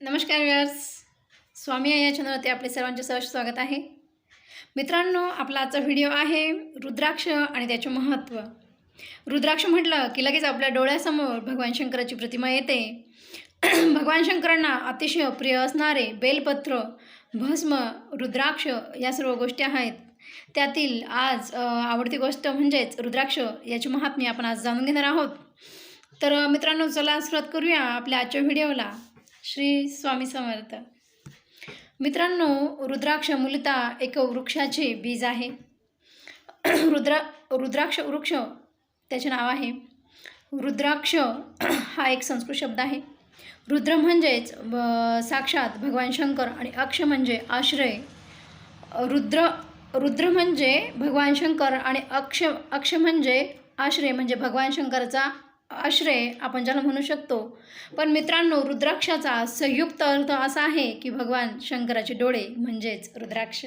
नमस्कार व्यास स्वामी या चॅनलवरती आपले सर्वांचे सहर्ष स्वागत आहे. मित्रांनो आपला आजचा व्हिडिओ आहे रुद्राक्ष आणि त्याचे महत्त्व रुद्राक्ष म्हटलं की लगेच आपल्या डोळ्यासमोर भगवान शंकराची प्रतिमा येते. भगवान शंकरांना अतिशय प्रिय असणारे बेलपत्र भस्म रुद्राक्ष या सर्व गोष्टी आहेत. त्यातील आज आवडती गोष्ट म्हणजेच रुद्राक्ष याची महात्म्य आपण आज जाणून घेणार आहोत. तर मित्रांनो चला सुरुवात करूया आपल्या आजच्या व्हिडिओला. श्री स्वामी समर्थ. मित्रांनो रुद्राक्ष मूलतः एक वृक्षाचे बीज आहे. रुद्र रुद्राक्ष वृक्ष त्याचे नाव आहे. रुद्राक्ष हा एक संस्कृत शब्द आहे. रुद्र म्हणजेच साक्षात भगवान शंकर आणि अक्ष म्हणजे आश्रय. रुद्र रुद्र म्हणजे भगवान शंकर आणि अक्ष अक्ष म्हणजे आश्रय म्हणजे भगवान शंकरचा आश्रय आपण ज्याला म्हणू शकतो. पण मित्रांनो रुद्राक्षाचा संयुक्त अर्थ असा आहे की भगवान शंकराचे डोळे म्हणजेच रुद्राक्ष.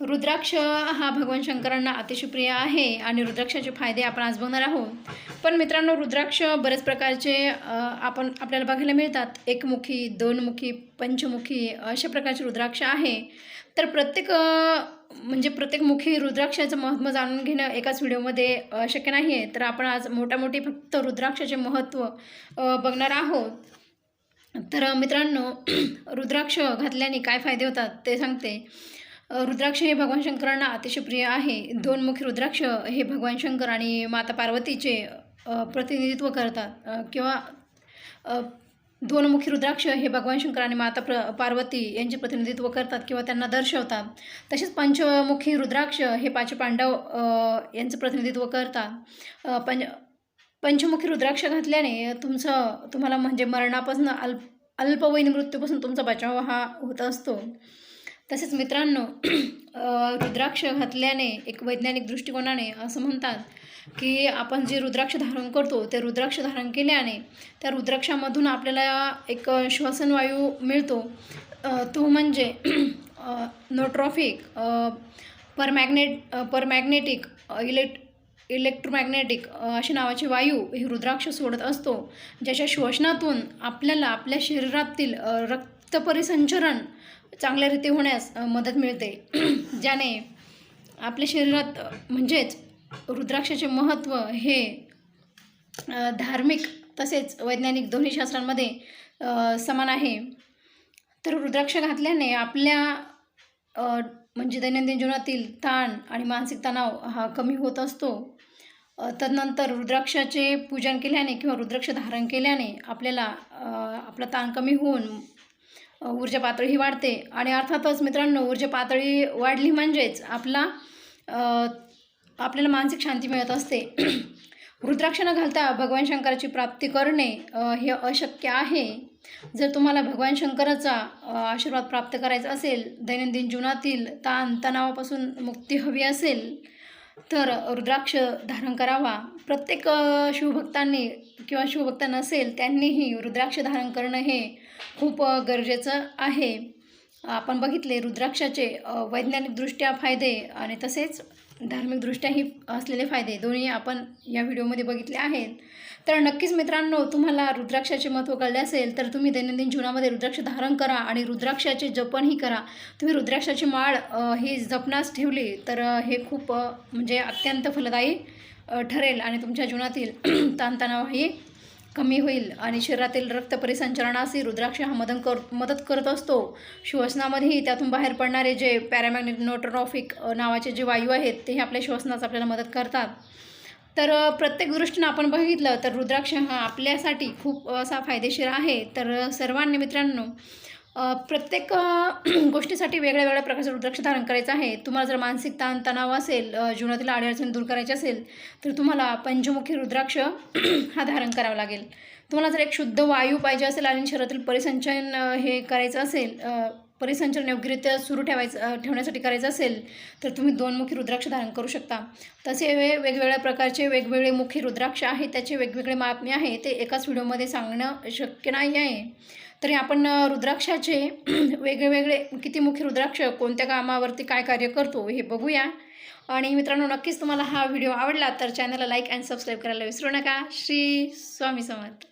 रुद्राक्ष हा भगवान शंकरांना अतिशय प्रिय आहे आणि रुद्राक्षाचे फायदे आपण आज बघणार आहोत. पण मित्रांनो रुद्राक्ष बरेच प्रकारचे आपण आपल्याला बघायला मिळतात. एकमुखी दोनमुखी पंचमुखी अशा प्रकारचे रुद्राक्ष आहे. तर प्रत्येक म्हणजे प्रत्येक मुखी रुद्राक्षाचं महत्त्व जाणून घेणं एकाच व्हिडिओमध्ये शक्य नाही आहे तर आपण आज मोठामोठी फक्त रुद्राक्षाचे महत्त्व बघणार आहोत. तर मित्रांनो रुद्राक्ष घातल्याने काय फायदे होतात ते सांगते. रुद्राक्ष हे भगवान शंकरांना अतिशय प्रिय आहे. दोन दोनमुखी रुद्राक्ष हे भगवान शंकर आणि माता पार्वतीचे प्रतिनिधित्व करतात किंवा दोनमुखी रुद्राक्ष हे भगवान शंकर आणि माता प्र पार्वती यांचे प्रतिनिधित्व करतात किंवा त्यांना दर्शवतात. तसेच पंचमुखी रुद्राक्ष हे पाच पांडव यांचं प्रतिनिधित्व करतात. पंच पंचमुखी रुद्राक्ष घातल्याने तुमचं तुम्हाला म्हणजे मरणापासून अल्प अल्पवयीन मृत्यूपासून तुमचा बचाव हा होत असतो. तसेच मित्रांनो रुद्राक्ष घातल्याने एक वैज्ञानिक दृष्टिकोनाने असं म्हणतात की आपण जे रुद्राक्ष धारण करतो ते रुद्राक्ष धारण केल्याने त्या रुद्राक्षामधून आपल्याला एक श्वसनवायू मिळतो. तो म्हणजे नोट्रॉफिक परमॅग्नेट परमॅग्नेटिक इलेक्ट इलेक्ट्रोमॅग्नेटिक अशी नावाची वायू ही रुद्राक्ष सोडत असतो ज्याच्या श्वसनातून आपल्याला आपल्या शरीरातील रक्त रक्तपरिसंचरण चांगल्या रीती होण्यास मदत मिळते. ज्याने आपल्या शरीरात म्हणजेच रुद्राक्षाचे महत्त्व हे धार्मिक तसेच वैज्ञानिक दोन्ही शास्त्रांमध्ये समान आहे. तर रुद्राक्ष घातल्याने आपल्या म्हणजे दैनंदिन जीवनातील ताण आणि मानसिक तणाव हा कमी होत असतो. तदनंतर रुद्राक्षाचे पूजन केल्याने किंवा रुद्राक्ष धारण केल्याने आपल्याला आपला ताण कमी होऊन ऊर्जा पातळी ही वाढते. आणि अर्थातच मित्रांनो ऊर्जा पातळी वाढली म्हणजेच आपला आपल्याला मानसिक शांती मिळत असते. रुद्राक्ष न घालता भगवान शंकराची प्राप्ती करणे हे अशक्य आहे. जर तुम्हाला भगवान शंकराचा आशीर्वाद प्राप्त करायचा असेल दैनंदिन जीवनातील ताण तणावापासून मुक्ती हवी असेल तर रुद्राक्ष धारण करावा. प्रत्येक शिवभक्तांनी किंवा शिवभक्त नसेल त्यांनीही रुद्राक्ष धारण करणं हे खूप गरजेचं आहे. आपण बघितले रुद्राक्षाचे वैज्ञानिकदृष्ट्या फायदे आणि तसेच धार्मिकदृष्ट्याही असलेले फायदे दोन्ही आपण या व्हिडिओमध्ये बघितले आहेत. तर नक्कीच मित्रांनो तुम्हाला रुद्राक्षाचे महत्त्व कळले असेल तर तुम्ही दैनंदिन जीवनामध्ये रुद्राक्ष धारण करा आणि रुद्राक्षाचे जपनही करा. तुम्ही रुद्राक्षाची माळ ही जपण्यास ठेवली तर हे खूप म्हणजे अत्यंत फलदायी ठरेल आणि तुमच्या जीवनातील ताणतणावही कमी होईल आणि शरीरातील रक्त परिसंचरणासही रुद्राक्ष हा मदत कर मदत करत असतो. श्वसनामध्येही त्यातून बाहेर पडणारे जे पॅरामॅग्नेटोट्रॉफिक नावाचे जे वायू आहेत ते आपल्या श्वसनास आपल्याला मदत करतात. तर प्रत्येक दृष्टीनं आपण बघितलं तर रुद्राक्ष हा आपल्यासाठी खूप असा फायदेशीर आहे. तर सर्वांनी मित्रांनो प्रत्येक गोष्टीसाठी वेगळ्या वेगळ्या प्रकारचं रुद्राक्ष धारण करायचं आहे. तुम्हाला जर मानसिक ताण तणाव असेल जीवनातील अडचणी दूर करायची असेल तर तुम्हाला पंचमुखी रुद्राक्ष हा धारण करावा लागेल. तुम्हाला जर एक शुद्ध वायू पाहिजे असेल आणि शरीरातील परिसंचन हे करायचं असेल परिसंचन योग्यरित्या सुरू ठेवायचं ठेवण्यासाठी करायचं असेल तर तुम्ही दोनमुखी रुद्राक्ष धारण करू शकता. तसे वे वेगवेगळ्या प्रकारचे वेगवेगळे मुखी रुद्राक्ष आहेत त्याचे वेगवेगळे मापणे आहे ते एकाच व्हिडिओमध्ये सांगणं शक्य नाही आहे. तरी आपण रुद्राक्षाचे वेगळेवेगळे किती मुख्य रुद्राक्ष कोणत्या कामावरती काय कार्य करतो हे बघूया. आणि मित्रांनो नक्कीच तुम्हाला हा व्हिडिओ आवडला तर चॅनलला लाईक अँड सबस्क्राईब करायला विसरू नका. श्री स्वामी समर्थ.